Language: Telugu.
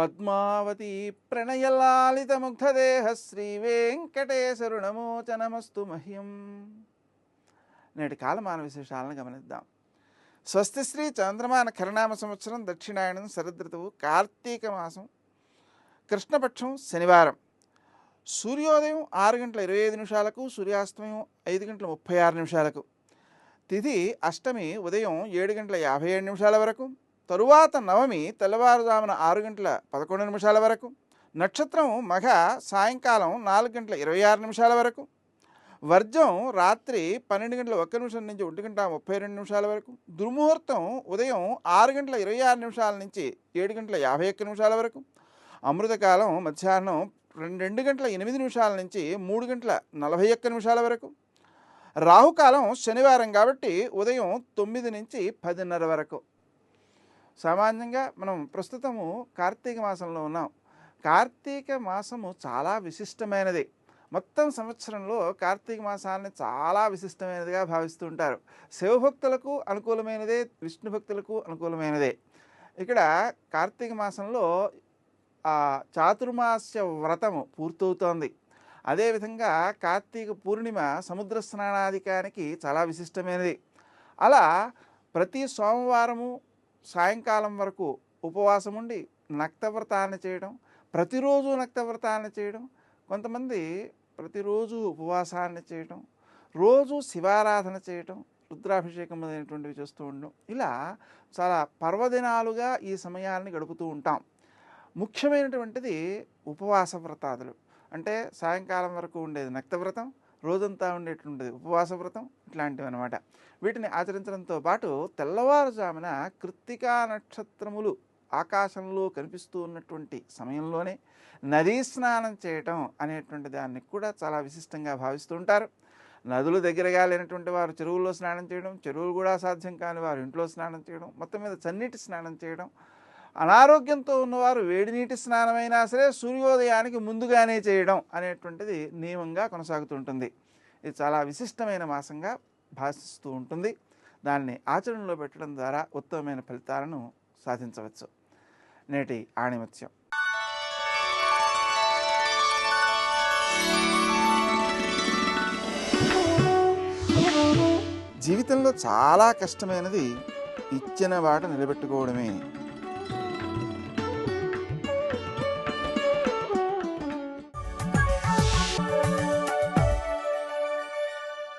పద్మావతి ప్రణయలాలిత ముగ్ధదేహ శ్రీ మహ్యం. నేటి కాలమాన విశేషాలను గమనిద్దాం. స్వస్తి శ్రీ చంద్రమాన కరణామ సంవత్సరం దక్షిణాయనం శరదృతువు కార్తీక మాసం కృష్ణపక్షం శనివారం. సూర్యోదయం ఆరు గంటల ఇరవై ఐదు నిమిషాలకు సూర్యాస్తమయం ఐదు గంటల ముప్పై ఆరు నిమిషాలకు. తిథి అష్టమి ఉదయం ఏడు గంటల యాభై ఏడు నిమిషాల వరకు. తరువాత నవమి తెల్లవారుజామున ఆరు గంటల పదకొండు నిమిషాల వరకు నక్షత్రం మఘ సాయంకాలం నాలుగు గంటల ఇరవై ఆరు నిమిషాల వరకు వర్జం రాత్రి పన్నెండు గంటల ఒక్క నిమిషం నుంచి ఒంటి గంట ముప్పై రెండు నిమిషాల వరకు దుర్ముహూర్తం ఉదయం ఆరు గంటల ఇరవై ఆరు నిమిషాల నుంచి ఏడు గంటల యాభై ఒక్క నిమిషాల వరకు అమృతకాలం మధ్యాహ్నం రెండు రెండు గంటల ఎనిమిది నిమిషాల నుంచి మూడు గంటల నలభై ఒక్క నిమిషాల వరకు రాహుకాలం శనివారం కాబట్టి ఉదయం తొమ్మిది నుంచి పదిన్నర వరకు. సామాన్యంగా మనం ప్రస్తుతము కార్తీక మాసంలో ఉన్నాం. కార్తీక మాసము చాలా విశిష్టమైనది. మొత్తం సంవత్సరంలో కార్తీక మాసాన్ని చాలా విశిష్టమైనదిగా భావిస్తూ ఉంటారు. శివభక్తులకు అనుకూలమైనదే విష్ణు భక్తులకు అనుకూలమైనదే. ఇక్కడ కార్తీక మాసంలో చాతుర్మాస్య వ్రతము పూర్తవుతోంది. అదేవిధంగా కార్తీక పూర్ణిమ సముద్ర స్నానాధికానికి చాలా విశిష్టమైనది. అలా ప్రతి సోమవారము సాయంకాలం వరకు ఉపవాసం ఉండి నక్తవ్రతాన్ని చేయడం ప్రతిరోజు నక్తవ్రతాన్ని చేయడం కొంతమంది ప్రతిరోజు ఉపవాసాన్ని చేయడం రోజు శివారాధన చేయటం రుద్రాభిషేకం అనేటువంటివి చేస్తూ ఉండడం. ఇలా చాలా పర్వదినాలుగా ఈ సమయాన్ని గడుపుతూ ఉంటాం. ముఖ్యమైనటువంటిది ఉపవాస వ్రతాదులు. అంటే సాయంకాలం వరకు ఉండేది నక్తవ్రతం రోజంతా ఉండేటువంటిది ఉపవాస వ్రతం ఇట్లాంటివి అనమాట వీటిని ఆచరించడంతో పాటు తెల్లవారుజామున కృత్తికా నక్షత్రములు ఆకాశంలో కనిపిస్తూ ఉన్నటువంటి సమయంలోనే నదీ స్నానం చేయటం అనేటువంటి దాన్ని కూడా చాలా విశిష్టంగా భావిస్తూ ఉంటారు. నదులు దగ్గరగా లేనటువంటి వారు చెరువుల్లో స్నానం చేయడం చెరువులు కూడా సాధ్యం కాని వారు ఇంట్లో స్నానం చేయడం మొత్తం మీద చన్నీటి స్నానం చేయడం అనారోగ్యంతో ఉన్నవారు వేడి నీటి స్నానమైనా సరే సూర్యోదయానికి ముందుగానే చేయడం అనేటువంటిది నియమంగా కొనసాగుతుంటుంది. ఇది చాలా విశిష్టమైన మాసంగా భాషిస్తూ ఉంటుంది. దాన్ని ఆచరణలో పెట్టడం ద్వారా ఉత్తమమైన ఫలితాలను సాధించవచ్చు. నేటి ఆణిమత్యం. జీవితంలో చాలా కష్టమైనది ఇచ్చిన వాట నిలబెట్టుకోవడమే.